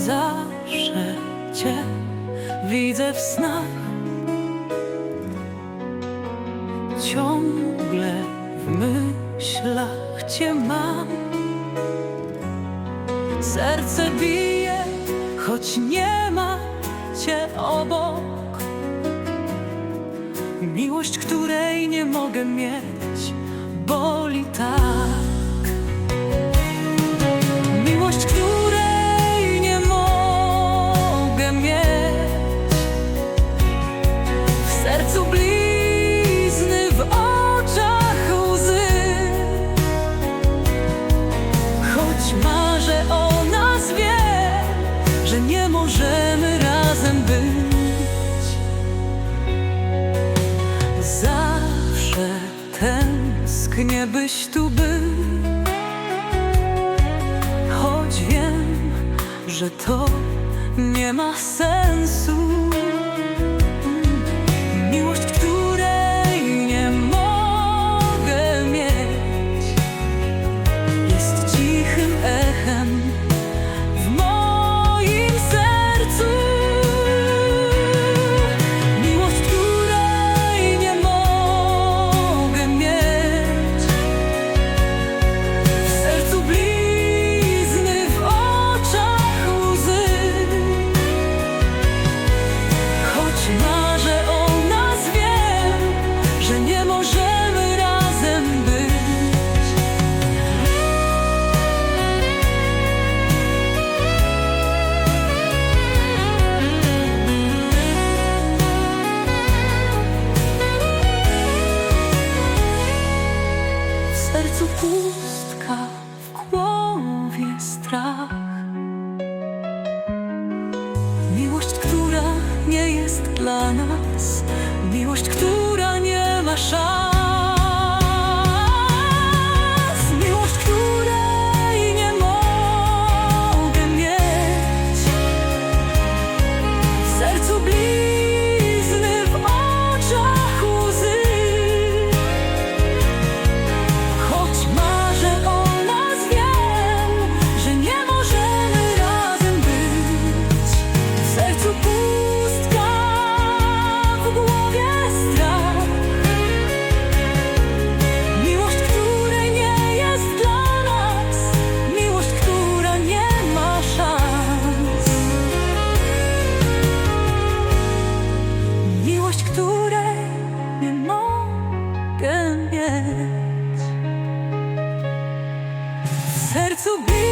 zawsze Cię widzę w snach. Ciągle w myślach Cię mam. Serce bije, choć nie ma Cię obok. Miłość, której nie mogę mieć, boli tak. tęsknię byś tu był. Choć wiem, że to nie ma sensu. Miłość, dla nas. Miłość, która nie ma szans. W sercu bije